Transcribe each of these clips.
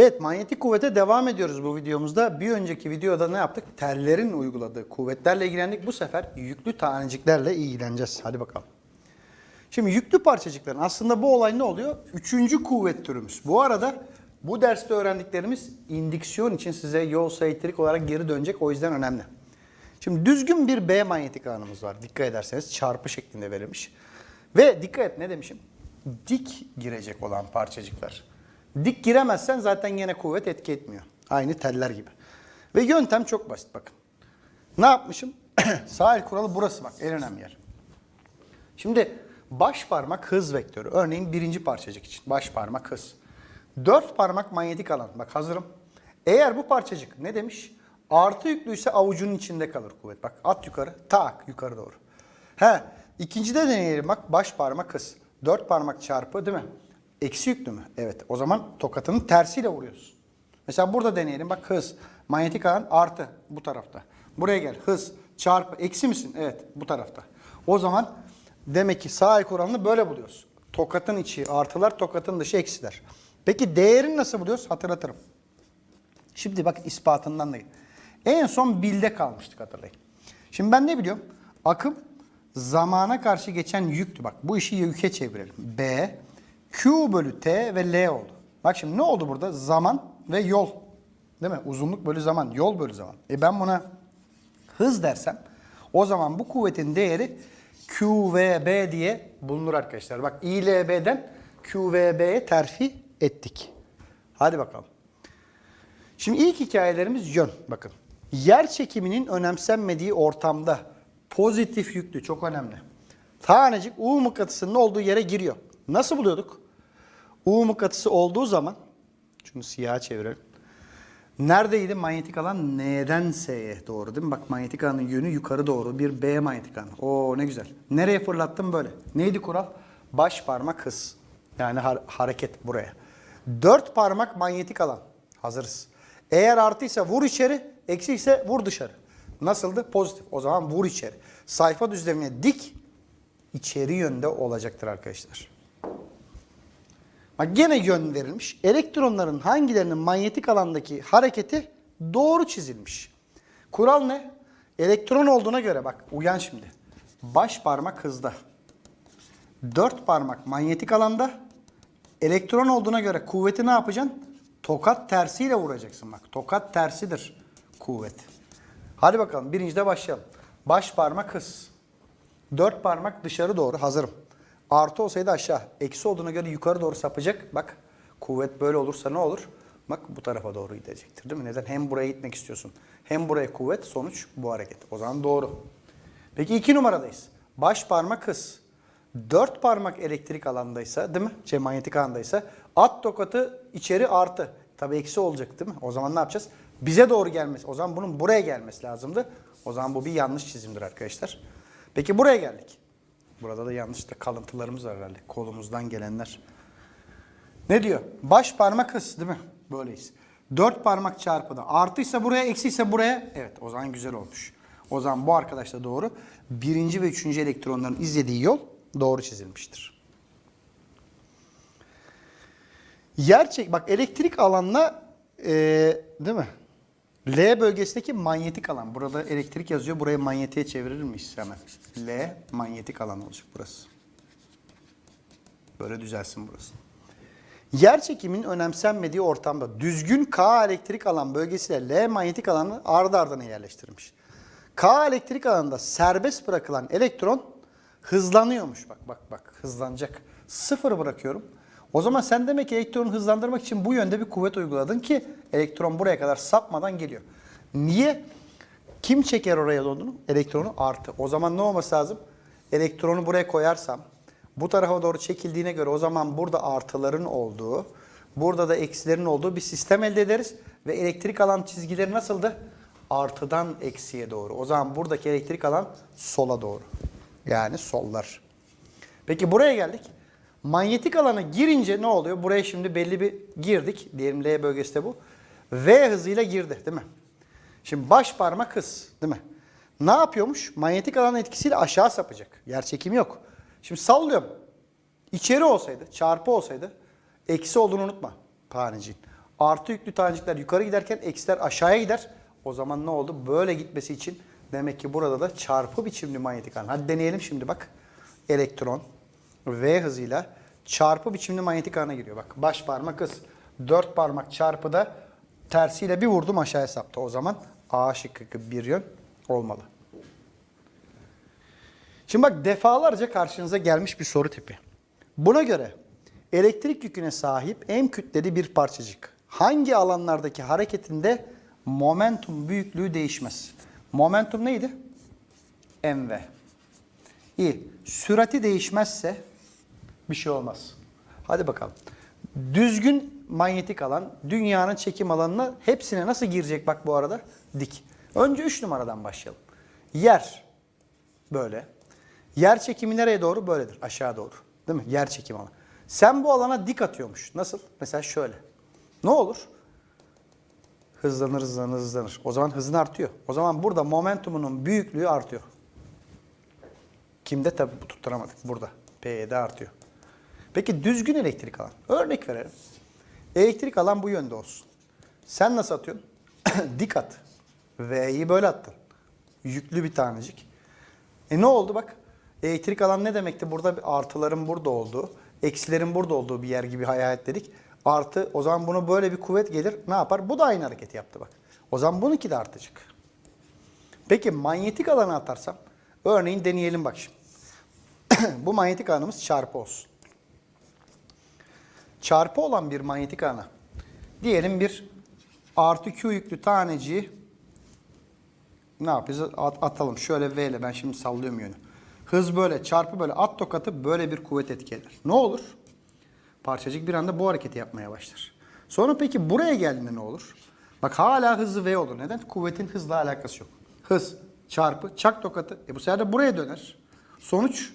Evet manyetik kuvvete devam ediyoruz bu videomuzda. Bir önceki videoda ne yaptık? Tellerin uyguladığı kuvvetlerle ilgilendik. Bu sefer yüklü taneciklerle ilgileneceğiz. Hadi bakalım. Şimdi yüklü parçacıkların aslında bu olay ne oluyor? Üçüncü kuvvet türümüz. Bu arada bu derste öğrendiklerimiz indiksiyon için size yol elektrik olarak geri dönecek. O yüzden önemli. Şimdi düzgün bir B manyetik alanımız var. Dikkat ederseniz çarpı şeklinde verilmiş. Ve dikkat et ne demişim? Dik girecek olan parçacıklar. Dik giremezsen zaten yine kuvvet etki etmiyor. Aynı teller gibi. Ve yöntem çok basit bakın. Ne yapmışım? Sağ kuralı burası bak en önemli yer. Şimdi baş parmak hız vektörü. Örneğin birinci parçacık için baş parmak hız. Dört parmak manyetik alan. Bak hazırım. Eğer bu parçacık ne demiş? Artı yüklüyse avucunun içinde kalır kuvvet. Bak at yukarı, tak yukarı doğru. He, ikincide deneyelim bak baş parmak hız. Dört parmak çarpı değil mi? Eksi yüklü mü? Evet. O zaman tokatının tersiyle vuruyoruz. Mesela burada deneyelim bak hız. Manyetik alan artı bu tarafta. Buraya gel hız çarpı eksi misin? Evet bu tarafta. O zaman demek ki sağ el kuralını böyle buluyoruz. Tokatın içi artılar tokatın dışı eksiler. Peki değerini nasıl buluyoruz? Hatırlatırım. Şimdi bak ispatından da En son bilde kalmıştık hatırlayın. Şimdi ben ne biliyorum? Akım zamana karşı geçen yüktü. Bak bu işi yüke çevirelim. B, Q bölü T ve L oldu. Bak şimdi ne oldu burada? Zaman ve yol. Değil mi? Uzunluk bölü zaman, yol bölü zaman. E ben buna hız dersem o zaman bu kuvvetin değeri QVB diye bulunur arkadaşlar. Bak İLB'den QVB'ye terfi ettik. Hadi bakalım. Şimdi ilk hikayelerimiz yön. Bakın. Yer çekiminin önemsenmediği ortamda pozitif yüklü çok önemli. Tanecik U mıknatısının olduğu yere giriyor. Nasıl buluyorduk? U mıknatısı olduğu zaman şunu siyah çevirelim. Neredeydi manyetik alan? N'den S'ye doğru değil mi? Bak manyetik alanın yönü yukarı doğru. Bir B manyetik alan. Oo ne güzel. Nereye fırlattım böyle? Neydi kural? Baş parmak hız. Yani har- hareket buraya. Dört parmak manyetik alan. Hazırız. Eğer artıysa vur içeri, eksi ise vur dışarı. Nasıldı? Pozitif. O zaman vur içeri. Sayfa düzlemine dik, içeri yönde olacaktır arkadaşlar. Bak gene yön verilmiş. Elektronların hangilerinin manyetik alandaki hareketi doğru çizilmiş. Kural ne? Elektron olduğuna göre bak uyan şimdi. Baş parmak hızda. Dört parmak manyetik alanda. Elektron olduğuna göre kuvveti ne yapacaksın? Tokat tersiyle vuracaksın bak. Tokat tersidir kuvvet. Hadi bakalım birincide başlayalım. Baş parmak hız. Dört parmak dışarı doğru hazırım. Artı olsaydı aşağı. Eksi olduğuna göre yukarı doğru sapacak. Bak kuvvet böyle olursa ne olur? Bak bu tarafa doğru gidecektir değil mi? Neden? Hem buraya gitmek istiyorsun. Hem buraya kuvvet sonuç bu hareket. O zaman doğru. Peki iki numaradayız. Baş parmak hız. Dört parmak elektrik alandaysa değil mi? Şey manyetik alandaysa at tokatı içeri artı. Tabii eksi olacak değil mi? O zaman ne yapacağız? Bize doğru gelmesi. O zaman bunun buraya gelmesi lazımdı. O zaman bu bir yanlış çizimdir arkadaşlar. Peki buraya geldik. Burada da yanlış da kalıntılarımız var herhalde. Kolumuzdan gelenler. Ne diyor? Baş parmak hız değil mi? Böyleyiz. Dört parmak çarpıda. Artıysa buraya, eksiyse buraya. Evet o zaman güzel olmuş. O zaman bu arkadaş da doğru. Birinci ve üçüncü elektronların izlediği yol doğru çizilmiştir. Yer çek, bak elektrik alanla e, değil mi? L bölgesindeki manyetik alan. Burada elektrik yazıyor. Burayı manyetiğe çevirir miyiz hemen? L manyetik alan olacak burası. Böyle düzelsin burası. Yer çekiminin önemsenmediği ortamda düzgün K elektrik alan bölgesiyle L manyetik alanı ardı ardına yerleştirilmiş. K elektrik alanında serbest bırakılan elektron hızlanıyormuş. Bak bak bak hızlanacak. Sıfır bırakıyorum. O zaman sen demek ki elektronu hızlandırmak için bu yönde bir kuvvet uyguladın ki elektron buraya kadar sapmadan geliyor. Niye? Kim çeker oraya onu? Elektronu artı. O zaman ne olması lazım? Elektronu buraya koyarsam bu tarafa doğru çekildiğine göre o zaman burada artıların olduğu, burada da eksilerin olduğu bir sistem elde ederiz. Ve elektrik alan çizgileri nasıldı? Artıdan eksiye doğru. O zaman buradaki elektrik alan sola doğru. Yani sollar. Peki buraya geldik. Manyetik alana girince ne oluyor? Buraya şimdi belli bir girdik. Diyelim L bölgesi de bu. V hızıyla girdi değil mi? Şimdi baş parmak hız değil mi? Ne yapıyormuş? Manyetik alan etkisiyle aşağı sapacak. Yer çekimi yok. Şimdi sallıyorum. İçeri olsaydı, çarpı olsaydı eksi olduğunu unutma taneciğin. Artı yüklü tanecikler yukarı giderken eksiler aşağıya gider. O zaman ne oldu? Böyle gitmesi için demek ki burada da çarpı biçimli manyetik alan. Hadi deneyelim şimdi bak. Elektron V hızıyla çarpı biçimli manyetik alana giriyor. Bak baş parmak hız. Dört parmak çarpıda tersiyle bir vurdum aşağıya saptı. O zaman A şıkkı bir yön olmalı. Şimdi bak defalarca karşınıza gelmiş bir soru tipi. Buna göre elektrik yüküne sahip en kütleli bir parçacık hangi alanlardaki hareketinde momentum büyüklüğü değişmez? Momentum neydi? mv. İyi. Sürati değişmezse bir şey olmaz. Hadi bakalım. Düzgün manyetik alan dünyanın çekim alanına hepsine nasıl girecek bak bu arada? Dik. Önce 3 numaradan başlayalım. Yer böyle. Yer çekimi nereye doğru? Böyledir. Aşağı doğru. Değil mi? Yer çekimi alanı. Sen bu alana dik atıyormuş. Nasıl? Mesela şöyle. Ne olur? Hızlanır, hızlanır, hızlanır. O zaman hızın artıyor. O zaman burada momentumunun büyüklüğü artıyor. Kimde tabii tutturamadık. Burada. P'de artıyor. Peki düzgün elektrik alan. Örnek verelim. Elektrik alan bu yönde olsun. Sen nasıl atıyorsun? Dik at. V'yi böyle attın. Yüklü bir tanecik. E ne oldu bak? Elektrik alan ne demekti? Burada artıların burada olduğu, eksilerin burada olduğu bir yer gibi hayal ettik. Artı o zaman bunu böyle bir kuvvet gelir. Ne yapar? Bu da aynı hareketi yaptı bak. O zaman bununki de artacak. Peki manyetik alanı atarsam, örneğin deneyelim bak şimdi. Bu manyetik alanımız çarpı olsun. Çarpı olan bir manyetik alana, diyelim bir artı Q yüklü taneciği ne yapacağız? At- atalım. Şöyle V ile ben şimdi sallıyorum yönü. Hız böyle, çarpı böyle, at tokatı böyle bir kuvvet etki eder. Ne olur? Parçacık bir anda bu hareketi yapmaya başlar. Sonra peki buraya geldiğinde ne olur? Bak hala hızlı V olur. Neden? Kuvvetin hızla alakası yok. Hız, çarpı, çak tokatı. E bu sefer de buraya döner. Sonuç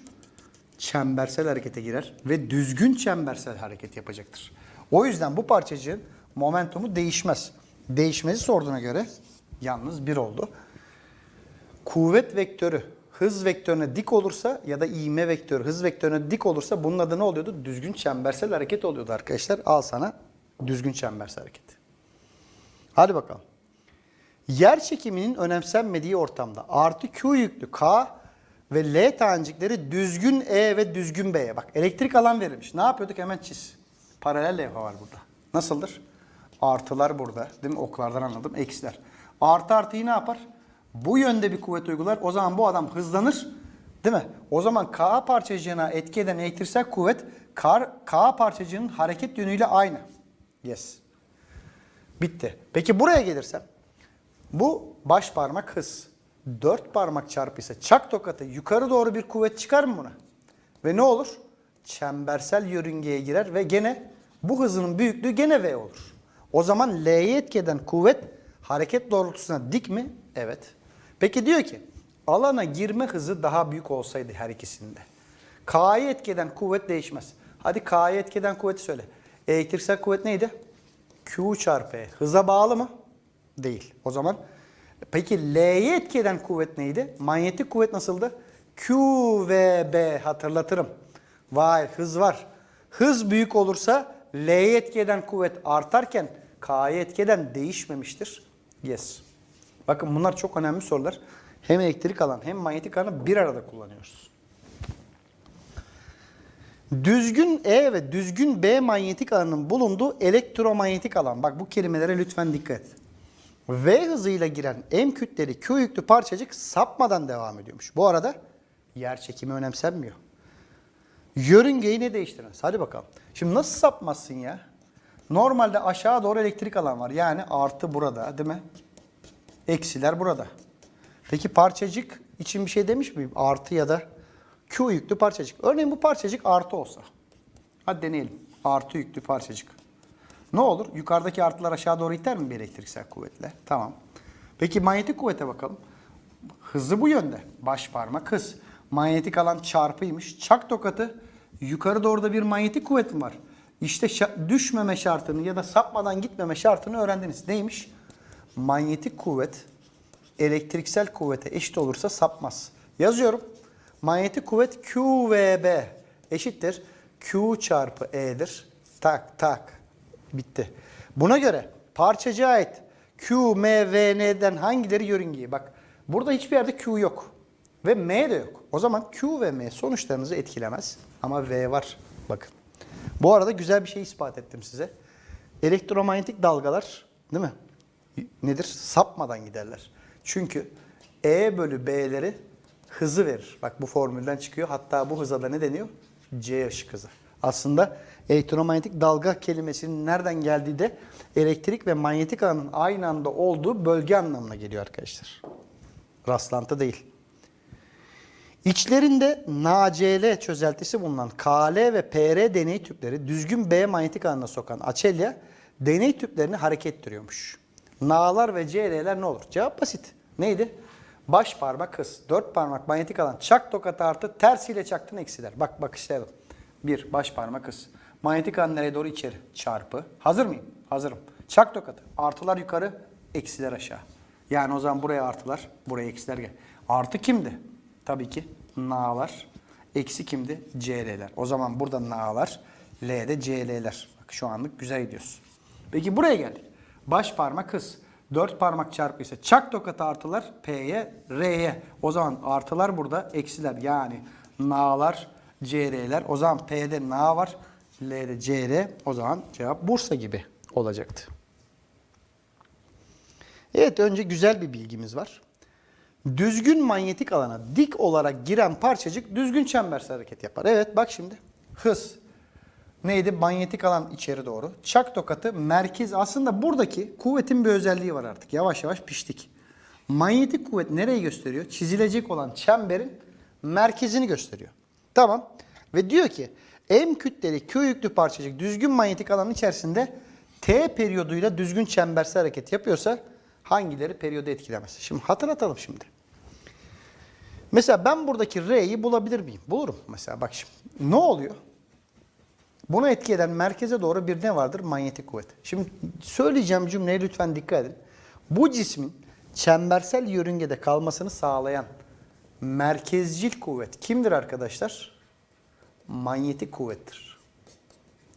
çembersel harekete girer ve düzgün çembersel hareket yapacaktır. O yüzden bu parçacığın momentumu değişmez. Değişmezi sorduğuna göre yalnız bir oldu. Kuvvet vektörü hız vektörüne dik olursa ya da ivme vektörü hız vektörüne dik olursa bunun adı ne oluyordu? Düzgün çembersel hareket oluyordu arkadaşlar. Al sana düzgün çembersel hareket. Hadi bakalım. Yer çekiminin önemsenmediği ortamda artı Q yüklü K ve L tanecikleri düzgün E ve düzgün B'ye. Bak elektrik alan verilmiş. Ne yapıyorduk? Hemen çiz. Paralel levha var burada. Nasıldır? Artılar burada. Değil mi? Oklardan anladım. Eksiler. Artı artıyı ne yapar? Bu yönde bir kuvvet uygular. O zaman bu adam hızlanır. Değil mi? O zaman K parçacığına etki eden elektriksel kuvvet K, K parçacığının hareket yönüyle aynı. Yes. Bitti. Peki buraya gelirsem. Bu baş parmak hız. Dört parmak çarpıysa çak tokatı yukarı doğru bir kuvvet çıkar mı buna? Ve ne olur? Çembersel yörüngeye girer ve gene bu hızının büyüklüğü gene V olur. O zaman L'ye etki eden kuvvet hareket doğrultusuna dik mi? Evet. Peki diyor ki alana girme hızı daha büyük olsaydı her ikisinde. K'yı etki eden kuvvet değişmez. Hadi K'yı etki eden kuvveti söyle. Elektriksel kuvvet neydi? Q çarpı E. Hıza bağlı mı? Değil. O zaman peki L'ye etki eden kuvvet neydi? Manyetik kuvvet nasıldı? Q ve B hatırlatırım. Vay hız var. Hız büyük olursa L'ye etki eden kuvvet artarken K'ye etki eden değişmemiştir. Yes. Bakın bunlar çok önemli sorular. Hem elektrik alan hem manyetik alanı bir arada kullanıyoruz. Düzgün E ve düzgün B manyetik alanının bulunduğu elektromanyetik alan. Bak bu kelimelere lütfen dikkat et. V hızıyla giren M kütleli Q yüklü parçacık sapmadan devam ediyormuş. Bu arada yer çekimi önemsenmiyor. Yörüngeyi ne değiştirmez? Hadi bakalım. Şimdi nasıl sapmazsın ya? Normalde aşağı doğru elektrik alan var. Yani artı burada değil mi? Eksiler burada. Peki parçacık için bir şey demiş miyim? Artı ya da Q yüklü parçacık. Örneğin bu parçacık artı olsa. Hadi deneyelim. Artı yüklü parçacık. Ne olur? Yukarıdaki artılar aşağı doğru iter mi bir elektriksel kuvvetle? Tamam. Peki manyetik kuvvete bakalım. Hızı bu yönde. Baş parmak hız. Manyetik alan çarpıymış. Çak tokatı. Yukarı doğru da bir manyetik kuvvetim var. İşte düşmeme şartını ya da sapmadan gitmeme şartını öğrendiniz. Neymiş? Manyetik kuvvet elektriksel kuvvete eşit olursa sapmaz. Yazıyorum. Manyetik kuvvet Q ve B eşittir. Q çarpı E'dir. Tak tak. Bitti. Buna göre parçacığa ait Q, M, V, N'den hangileri yörüngeye? Bak burada hiçbir yerde Q yok. Ve M de yok. O zaman Q ve M sonuçlarınızı etkilemez. Ama V var. Bakın. Bu arada güzel bir şey ispat ettim size. Elektromanyetik dalgalar değil mi? Nedir? Sapmadan giderler. Çünkü E bölü B'leri hızı verir. Bak bu formülden çıkıyor. Hatta bu hıza da ne deniyor? C ışık hızı. Aslında elektromanyetik dalga kelimesinin nereden geldiği de elektrik ve manyetik alanın aynı anda olduğu bölge anlamına geliyor arkadaşlar. Rastlantı değil. İçlerinde NaCl çözeltisi bulunan KL ve PR deney tüpleri düzgün B manyetik alanına sokan Açelya deney tüplerini hareket ettiriyormuş. Na'lar ve CL'ler ne olur? Cevap basit. Neydi? Baş parmak hız, dört parmak manyetik alan, çak tokat artı, tersiyle çaktın eksiler. Bak bakışlayalım. Bir, baş parmak hız. Manyetik alan nereye doğru içeri? Çarpı. Hazır mıyım? Hazırım. Çak tokatı. Artılar yukarı, eksiler aşağı. Yani o zaman buraya artılar, buraya eksiler gel. Artı kimdi? Tabii ki na'lar. Eksi kimdi? CL'ler. O zaman burada na'lar, L'de CL'ler. Bak şu anlık güzel gidiyoruz. Peki buraya geldik. Baş parmak hız. Dört parmak çarpı ise çak tokat artılar P'ye, R'ye. O zaman artılar burada, eksiler yani na'lar, CR'ler. O zaman P'de na var, L'de CR. O zaman cevap Bursa gibi olacaktı. Evet önce güzel bir bilgimiz var. Düzgün manyetik alana dik olarak giren parçacık düzgün çembersel hareket yapar. Evet bak şimdi hız neydi? Manyetik alan içeri doğru. Çak tokatı merkez aslında buradaki kuvvetin bir özelliği var artık. Yavaş yavaş piştik. Manyetik kuvvet nereyi gösteriyor? Çizilecek olan çemberin merkezini gösteriyor. Tamam. Ve diyor ki M kütleli Q yüklü parçacık düzgün manyetik alanın içerisinde T periyoduyla düzgün çembersel hareket yapıyorsa hangileri periyodu etkilemez? Şimdi hatırlatalım şimdi. Mesela ben buradaki R'yi bulabilir miyim? Bulurum mesela bak şimdi. Ne oluyor? Buna etki eden merkeze doğru bir ne vardır? Manyetik kuvvet. Şimdi söyleyeceğim cümleye lütfen dikkat edin. Bu cismin çembersel yörüngede kalmasını sağlayan merkezcil kuvvet kimdir arkadaşlar? Manyetik kuvvettir.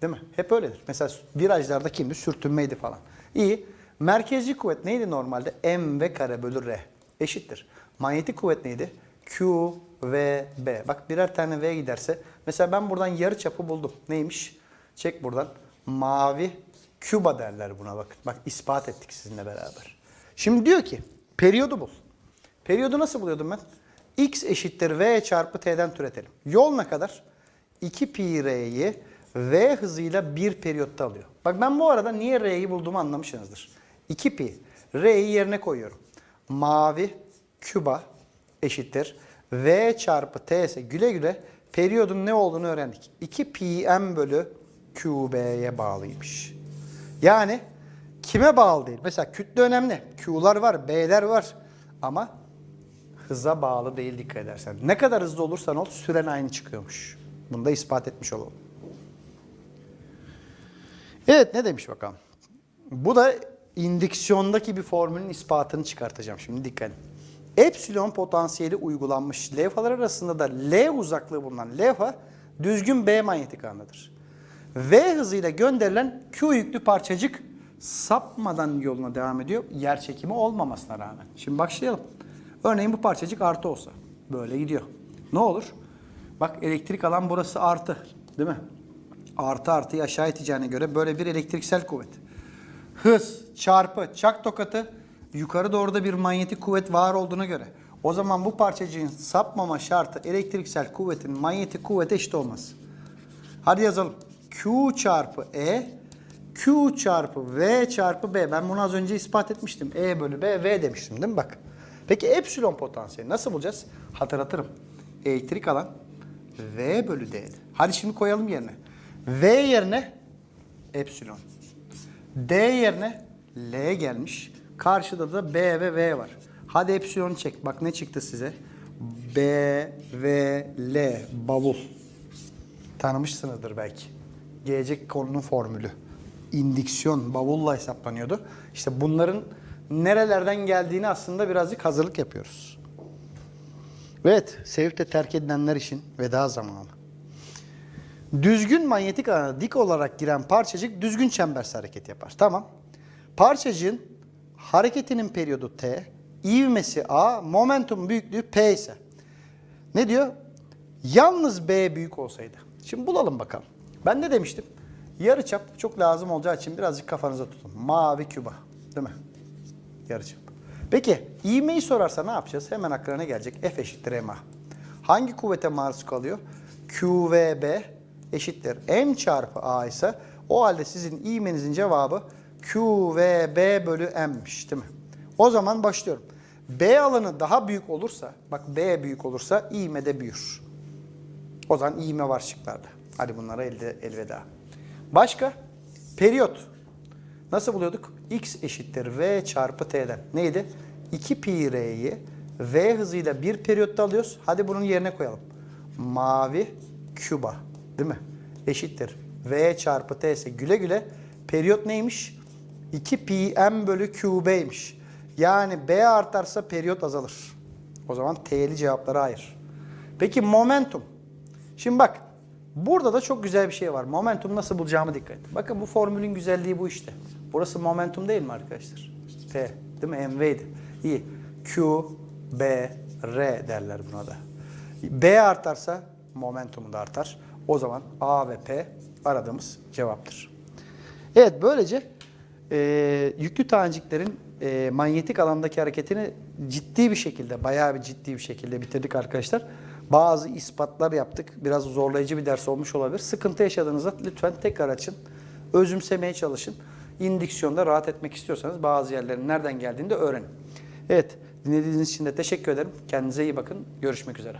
Değil mi? Hep öyledir. Mesela virajlarda kimdi? Sürtünmeydi falan. İyi. Merkezci kuvvet neydi normalde? M v kare bölü R eşittir. Manyetik kuvvet neydi? Q v B. Bak birer tane V giderse. Mesela ben buradan yarı çapı buldum. Neymiş? Çek buradan. Mavi küba derler buna bakın. Bak ispat ettik sizinle beraber. Şimdi diyor ki periyodu bul. Periyodu nasıl buluyordum ben? X eşittir V çarpı T'den türetelim. Yol ne kadar? 2 pi R'yi V hızıyla bir periyotta alıyor. Bak ben bu arada niye R'yi bulduğumu anlamışsınızdır. 2 pi. R'yi yerine koyuyorum. Mavi küba eşittir. V çarpı T ise güle güle periyodun ne olduğunu öğrendik. 2 pi m bölü QB'ye bağlıymış. Yani kime bağlı değil? Mesela kütle önemli. Q'lar var, B'ler var. Ama hıza bağlı değil dikkat edersen. Ne kadar hızlı olursan ol süren aynı çıkıyormuş. Bunu da ispat etmiş olalım. Evet ne demiş bakalım. Bu da indüksiyondaki bir formülün ispatını çıkartacağım şimdi dikkat edin. Epsilon potansiyeli uygulanmış levhalar arasında da L uzaklığı bulunan levha düzgün B manyetik alanıdır. V hızıyla gönderilen Q yüklü parçacık sapmadan yoluna devam ediyor. Yer çekimi olmamasına rağmen. Şimdi başlayalım. Örneğin bu parçacık artı olsa. Böyle gidiyor. Ne olur? Bak elektrik alan burası artı. Değil mi? Artı artıyı aşağı iteceğine göre böyle bir elektriksel kuvvet. Hız çarpı çak tokatı yukarı doğru da bir manyetik kuvvet var olduğuna göre. O zaman bu parçacığın sapmama şartı elektriksel kuvvetin manyetik kuvvete eşit olmaz. Hadi yazalım. Q çarpı E, Q çarpı V çarpı B. Ben bunu az önce ispat etmiştim. E bölü B, V demiştim değil mi? Bak. Peki epsilon potansiyeli nasıl bulacağız? Hatırlatırım. Elektrik alan V bölü D'di. Hadi şimdi koyalım yerine. V yerine epsilon. D yerine L gelmiş. Karşıda da B ve V var. Hadi epsilon çek. Bak ne çıktı size? B, V, L. Bavul. Tanımışsınızdır belki. Gelecek konunun formülü. İndüksiyon bavulla hesaplanıyordu. İşte bunların nerelerden geldiğini aslında birazcık hazırlık yapıyoruz. Evet, sevip terk edilenler için veda zamanı. Düzgün manyetik alana dik olarak giren parçacık düzgün çembersi hareket yapar. Tamam. Parçacığın hareketinin periyodu t, ivmesi a, momentum büyüklüğü p ise ne diyor? Yalnız b büyük olsaydı. Şimdi bulalım bakalım. Ben ne demiştim? Yarıçap çok lazım olacağı için birazcık kafanıza tutun. Mavi küba. Değil mi? Yarıçap. Peki ivmeyi sorarsa ne yapacağız? Hemen aklına ne gelecek? F eşittir ma. Hangi kuvvete maruz kalıyor? QVB eşittir M çarpı A ise o halde sizin ivmenizin cevabı QVB bölü M'miş değil mi? O zaman başlıyorum. B alanı daha büyük olursa, bak B büyük olursa ivme de büyür. O zaman ivme var şıklarda. Hadi bunlara elde, elveda. Başka? Periyot. Nasıl buluyorduk? X eşittir V çarpı T'den. Neydi? 2 pi R'yi V hızıyla bir periyotta alıyoruz. Hadi bunun yerine koyalım. Mavi küba. Değil mi? Eşittir. V çarpı T ise güle güle periyot neymiş? 2 pi M bölü QB'ymiş. Yani B artarsa periyot azalır. O zaman T'li cevaplara hayır. Peki momentum. Şimdi bak burada da çok güzel bir şey var. Momentum nasıl bulacağımı dikkat et. Bakın bu formülün güzelliği bu işte. Burası momentum değil mi arkadaşlar? P değil mi? MV'ydi. İyi. Q, B, R derler buna da. B artarsa momentumu da artar. O zaman A ve P aradığımız cevaptır. Evet böylece e, yüklü taneciklerin e, manyetik alandaki hareketini ciddi bir şekilde, bayağı bir ciddi bir şekilde bitirdik arkadaşlar. Bazı ispatlar yaptık. Biraz zorlayıcı bir ders olmuş olabilir. Sıkıntı yaşadığınızda lütfen tekrar açın. Özümsemeye çalışın. İndüksiyonda rahat etmek istiyorsanız bazı yerlerin nereden geldiğini de öğrenin. Evet, dinlediğiniz için de teşekkür ederim. Kendinize iyi bakın. Görüşmek üzere.